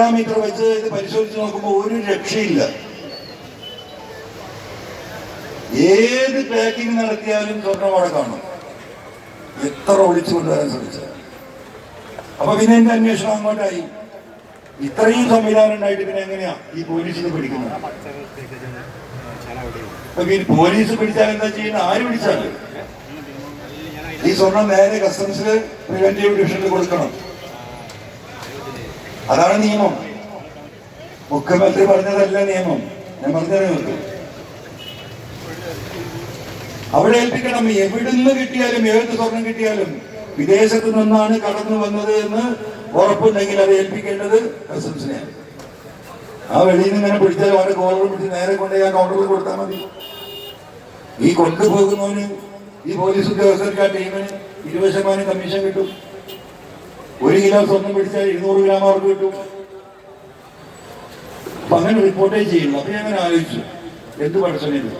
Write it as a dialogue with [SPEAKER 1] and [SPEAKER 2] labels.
[SPEAKER 1] Parameter വെച്ച് ഇത് പരിശോധിച്ച് നോക്കുമ്പോൾ ഒരു രക്ഷയില്ല. ഏത് പാക്കിംഗ് നടത്തിയാലും സ്വർണം അവിടെ കാണും. എത്ര ഒളിച്ചു കൊണ്ടുവരാൻ ശ്രമിച്ചത് അപ്പൊ പിന്നെ എന്റെ അന്വേഷണം അങ്ങോട്ടായി? ഇത്രയും സംവിധാനം ഉണ്ടായിട്ട് പിന്നെ എങ്ങനെയാ ഈ പോലീസിനെ പിടിക്കുന്നത്? അപ്പൊ ഈ പോലീസ് പിടിച്ചാൽ എന്താ ചെയ്യുന്നത്? ആര് പിടിച്ചാലും. ഈ സ്വർണം നേരെ കസ്റ്റംസിൽ പ്രിവെന്റീവ് ഡിവിഷനിൽ കൊടുക്കണം. അതാണ് നിയമം. മുഖ്യമന്ത്രി പറഞ്ഞതല്ല നിയമം. ഞാൻ നിങ്ങൾക്ക് അവിടെ ഏൽപ്പിക്കണം. എവിടുന്ന് കിട്ടിയാലും ഏത് സ്വർണം കിട്ടിയാലും വിദേശത്ത് നിന്നാണ് കടന്നു വന്നത് എന്ന് ഉറപ്പുണ്ടെങ്കിൽ അത് ഏൽപ്പിക്കേണ്ടത് കസ്റ്റംസിനെയാണ് ആ വെളിയിൽ നിന്ന് ഇങ്ങനെ പിടിച്ചാൽ അവരുടെ കോളർ പിടിച്ച് നേരെ കൊണ്ടുപോയി ആ കൗണ്ടറിൽ കൊടുത്താൽ മതി. ഈ കൊണ്ടുപോകുന്നവന് ഈ പോലീസ് ഉദ്യോഗസ്ഥർക്ക് ആ ടീമിന് ഇരുപത് ശതമാനം കമ്മീഷൻ കിട്ടും. ഒരു കിലോ സ്വർണം പിടിച്ചാൽ ഇരുന്നൂറ് ഗ്രാം അവർക്ക് കിട്ടും. അപ്പൊ അങ്ങനെ റിപ്പോർട്ടേ ചെയ്യുന്നു അപ്പൊ ഞാൻ ആലോചിച്ചു. എന്ത് പഠിച്ചത്